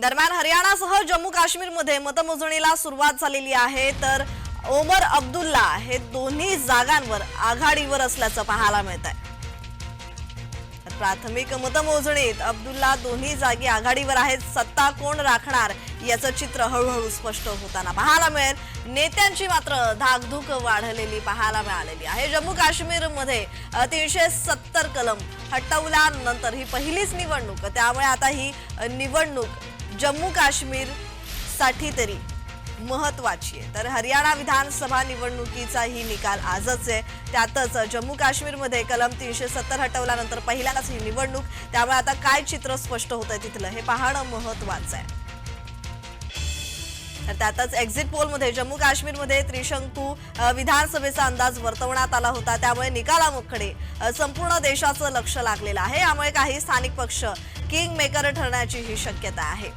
दरम्यान हरियाणासह जम्मू काश्मीरमध्ये मतमोजणीला सुरुवात झालेली आहे तर ओमर अब्दुल्ला हे दोन्ही जागांवर आघाडीवर असल्याचं पाहायला मिळत आहे प्राथमिक मतमोजणीत अब्दुल्ला दोन्ही जागी आघाडीवर आहेत सत्ता कोण राखणार याचं चित्र हळूहळू स्पष्ट होताना पाहायला मिळेल. नेत्यांची मात्र धाकधूक वाढलेली पाहायला मिळालेली आहे. जम्मू काश्मीरमध्ये तीनशे सत्तर कलम हटवल्यानंतर ही पहिलीच निवडणूक त्यामुळे आता ही निवडणूक जम्मू काश्मीरसाठी तरी महत्वाची आहे. तर हरियाणा विधानसभा निवडणुकीचाही निकाल आजच आहे. त्यातच जम्मू काश्मीरमध्ये कलम तीनशे सत्तर हटवल्यानंतर पहिल्यांदाच ही निवडणूक. त्यामुळे आता काय चित्र स्पष्ट होत आहे तिथलं हे पाहणं महत्वाचं आहे. तर त्यातच एक्झिट पोलमध्ये जम्मू काश्मीरमध्ये त्रिशंकू विधानसभेचा अंदाज वर्तवण्यात आला होता. त्यामुळे निकालाकडे संपूर्ण देशाचं लक्ष लागलेलं आहे. यामुळे काही स्थानिक पक्ष किंग मेकर ठरण्याची ही शक्यता आहे.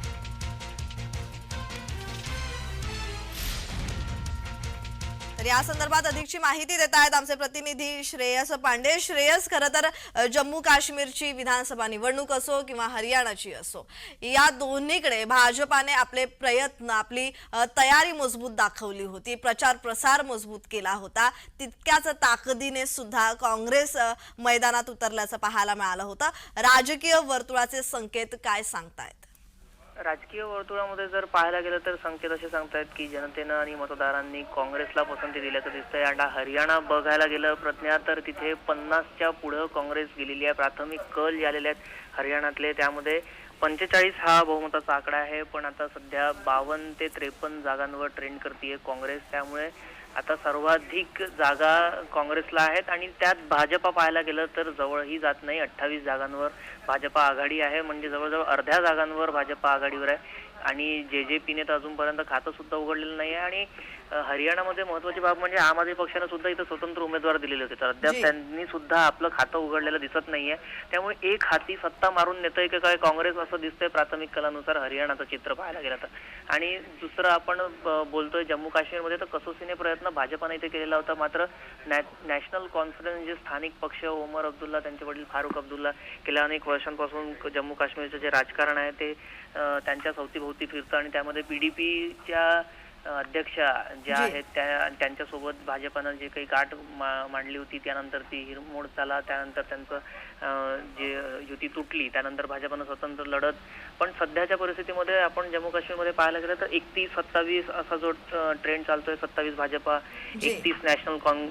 तर या संदर्भात अधिकची माहिती देत आहेत आमचे प्रतिनिधी श्रेयस पांडे. श्रेयस खरं तर जम्मू काश्मीरची विधानसभा निवडणूक असो किंवा हरियाणाची असो या दोन्हीकडे भाजपाने आपले प्रयत्न आपली तयारी मजबूत दाखवली होती प्रचार प्रसार मजबूत केला होता. तितक्याच ताकदीने सुद्धा काँग्रेस मैदानात उतरल्याचं पाहायला मिळालं होतं. राजकीय वर्तुळाचे संकेत काय सांगतायत? राजकीय वर्तुळामध्ये जर पाहायला गेलं तर संकेत असे सांगतायत की जनतेनं आणि मतदारांनी काँग्रेसला पसंती दिल्याचं दिसतंय. आणि हरियाणा बघायला गेलं प्रज्ञा तर तिथे पन्नासच्या पुढं काँग्रेस गेलेली आहे. प्राथमिक कल जे आलेले आहेत हरियाणातले. त्यामध्ये पंचेचाळीस हा बहुमताचा आकडा आहे. पण आता सध्या बावन्न ते त्रेपन्न जागांवर ट्रेंड करते काँग्रेस. त्यामुळे आता सर्वाधिक जागा काँग्रेसला आहेत आणि त्यात भाजपा पाहायला गेलं तर जवळही जात नाही. अठ्ठावीस जागांवर भाजपा आघाडी आहे. म्हणजे जवळजवळ अर्ध्या जागांवर भाजपा आघाडीवर आहे. आणि जे जे पीने तर अजूनपर्यंत खातं सुद्धा उघडलेलं नाही आहे आणि हरियाणामध्ये महत्वाची बाब म्हणजे आम आदमी पक्षाने सुद्धा इथं स्वतंत्र उमेदवार दिलेले होते. तर अद्याप. त्यांनी सुद्धा आपलं खातं उघडलेलं दिसत नाहीये. त्यामुळे एक हाती सत्ता मारून नेतंय की काय काँग्रेस असं दिसतंय प्राथमिक कलानुसार हरियाणाचं चित्र पाहायला गेलं तर. आणि दुसरं आपण बोलतोय जम्मू काश्मीरमध्ये तर कसोसीने प्रयत्न भाजपाने इथे केलेला होता. मात्र नॅशनल कॉन्फरन्स जे स्थानिक पक्ष ओमर अब्दुल्ला त्यांचे वडील फारुख अब्दुल्ला गेल्या अनेक वर्षांपासून जम्मू काश्मीरचं जे राजकारण आहे ते त्यांच्या सवतीभोवती फिरतं आणि त्यामध्ये पी डी पीच्या अध्यक्षा ज्या जी. आहेत त्या त्यांच्यासोबत भाजपानं जे काही गाठ मांडली होती त्यानंतर ती हिरमोड झाला त्यानंतर त्यांचं जे युती तुटली त्यानंतर भाजपानं स्वतंत्र लढत पण सध्याच्या परिस्थितीमध्ये आपण जम्मू काश्मीरमध्ये पाहायला गेलं तर एकतीस सत्तावीस असा जो ट्रेंड चालतोय सत्तावीस भाजपा. एकतीस नॅशनल कॉन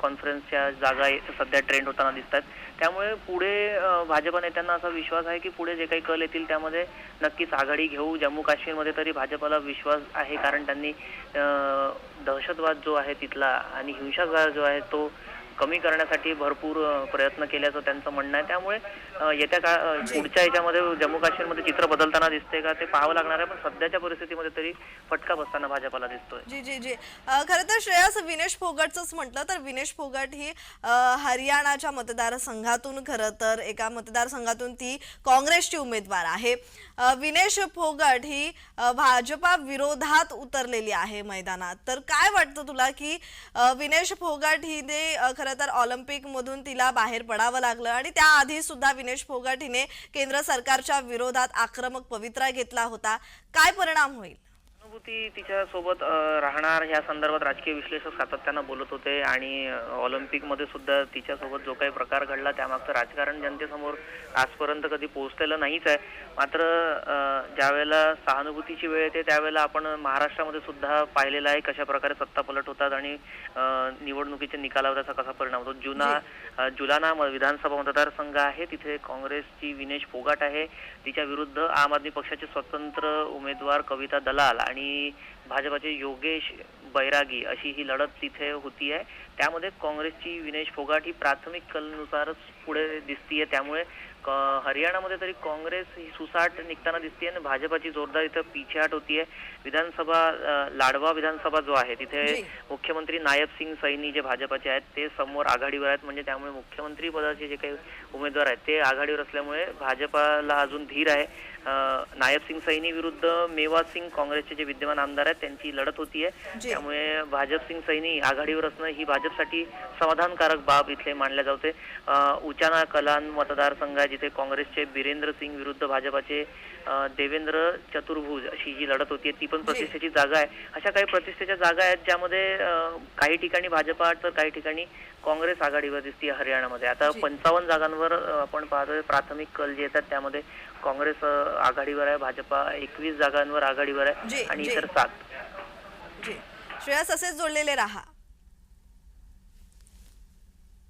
कॉन्फरन्सच्या जागा सध्या ट्रेंड होताना दिसतात त्यामुळे पुढे भाजपा नेत्यांना असा विश्वास आहे की पुढे जे काही कल येतील त्यामध्ये नक्कीच आघाडी घेऊ जम्मू काश्मीरमध्ये तरी भाजपाला विश्वास आहे कारण त्यांनी दहशतवाद जो आहे तिथला आणि हिंसाचार जो आहे तो कमी करण्यासाठी भरपूर प्रयत्न केल्याचं त्यांचं म्हणणं आहे. त्यामुळे येत्या का पुढच्या याच्यामध्ये जम्मू काश्मीरमध्ये चित्र बदलताना दिसते का ते पाहावं लागणार आहे पण सध्याच्या परिस्थितीमध्ये तरी फटका बसताना भाजपाला दिसतोय. जी जी जी. खरं तर श्रेयस विनेश फोगटचंच म्हटलं तर विनेश फोगट ही हरियाणाच्या मतदारसंघातून खरं तर एका मतदारसंघातून ती काँग्रेसची उमेदवार आहे. विनेश फोगट ही भाजपा विरोधात उतरलेली आहे मैदानात. तर काय वाटतं तुला की विनेश फोगट हिने ते खरं तर ऑलिम्पिकमधून तिला बाहेर पडावं लागलं. आणि त्याआधी सुद्धा विनेश फोगाट हिने केंद्र सरकारच्या विरोधात आक्रमक पवित्रा घेतला होता. काय परिणाम होईल? अनुभूती तिच्या सोबत राहणार ह्या संदर्भात राजकीय विश्लेषक सातत्यानं बोलत होते आणि ऑलिम्पिकमध्ये सुद्धा तिच्यासोबत जो काही प्रकार घडला त्यामागचं राजकारण जनतेसमोर आजपर्यंत कधी पोहोचलेलं नाहीच आहे. मात्र ज्यावेळेला सहानुभूतीची वेळ येते त्यावेळेला आपण महाराष्ट्रामध्ये सुद्धा पाहिलेलं आहे कशा प्रकारे सत्ता पलट होतात आणि निवडणुकीच्या निकालावर त्याचा कसा परिणाम होतो. जुना जुलाना विधानसभा मतदारसंघ आहे तिथे काँग्रेसची विनेश फोगाट आहे. तिच्या विरुद्ध आम आदमी पक्षाचे स्वतंत्र उमेदवार कविता दलाल आणि भाजपाचे योगेश बैरागी अशी ही लढत तिथे होती आहे. त्यामध्ये काँग्रेसची विनेश फोगाट ही प्राथमिक कलनुसारच पुढे दिसतीये. त्यामुळे हरियाणामध्ये तरी काँग्रेस ही सुसाट निघताना दिसतीये आणि भाजपाची जोरदार इथं पिछेहाट होतीये. विधानसभा लाडवा विधानसभा जो आहे तिथे. मुख्यमंत्री नायब सिंग सैनी जे भाजपाचे आहेत ते समोर आघाडीवर आहेत. म्हणजे त्यामुळे मुख्यमंत्री पदाचे जे काही उमेदवार आहेत ते आघाडीवर असल्यामुळे भाजपाला अजून धीर आहे. नायब सिंग सैनी विरुद्ध मेवा सिंग काँग्रेसचे जे विद्यमान आमदार आहेत त्यांची लढत होतीये. त्यामुळे भाजप सिंग सैनी आघाडीवर असणं ही भाजपसाठी समाधानकारक बाब इथले मानल्या जाते. उचाना कलान मतदारसंघ आहे जिथे काँग्रेसचे बिरेंद्र सिंग विरुद्ध भाजपाचे देवेंद्र चतुर्भुज अशी जी लढत होती ती पण प्रतिष्ठेची जागा आहे. अशा काही प्रतिष्ठेच्या जागा आहेत ज्यामध्ये काही ठिकाणी भाजपा तर काही ठिकाणी काँग्रेस आघाडीवर दिसते हरियाणामध्ये. आता पंचावन्न जागांवर आपण पाहतोय प्राथमिक कल जे येतात त्यामध्ये काँग्रेस आघाडीवर आहे भाजपा एकवीस जागांवर आघाडीवर आहे आणि. इतर सात. श्रेयस असेच जोडलेले राहा.